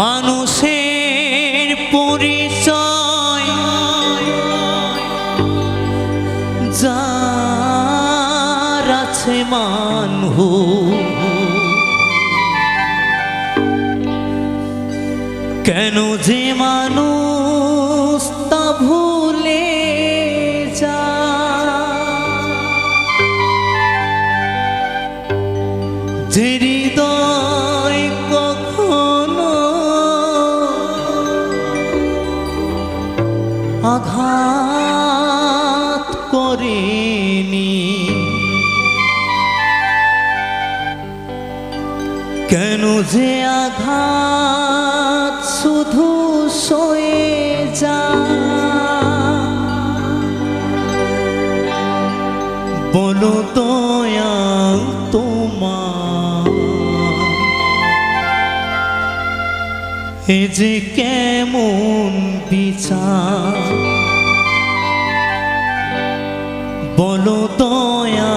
মানুষের পরিচয়। যার আছে কেন যে মানুষ তা আঘাত করেনি। কেন যে আঘাত শুধু সয়ে যা বলো দয়া তোমার। এ যে কেমন বিচার? বলো দয়া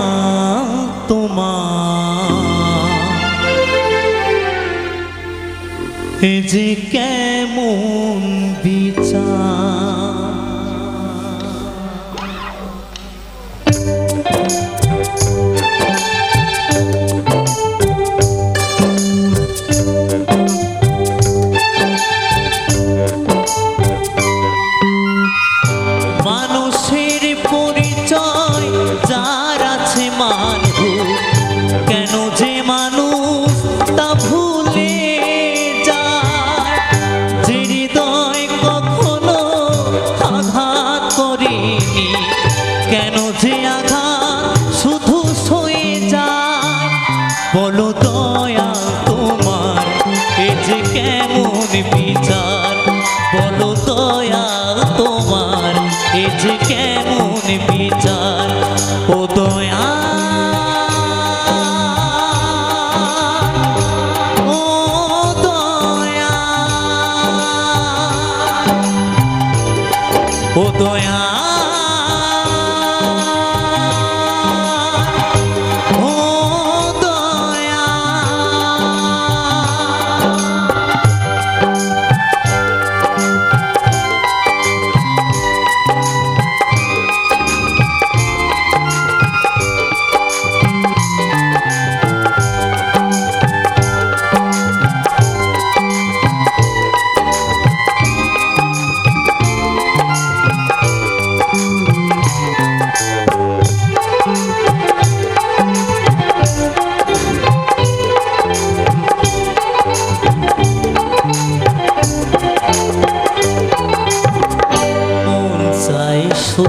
তোমার। এ যে কেমন বিচার। যে কেমন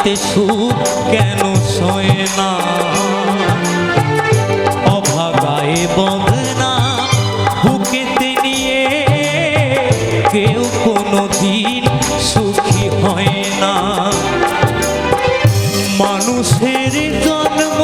কপালেতে সুখ কেন শোয় না? অভাগায় বদনা বুকেতে নিয়ে কেউ কোনো দিন সুখী হয় না। মানুষের জন্ম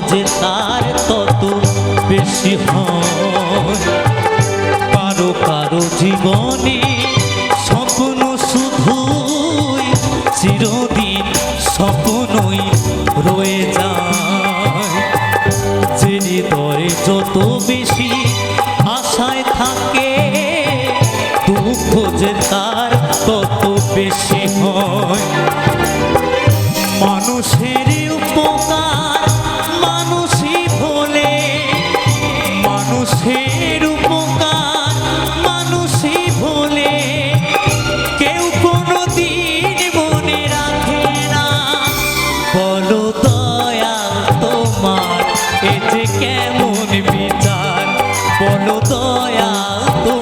যে তার তত বেশি হয়। কারও কারও জীবনে 我呀。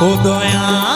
ও দয়া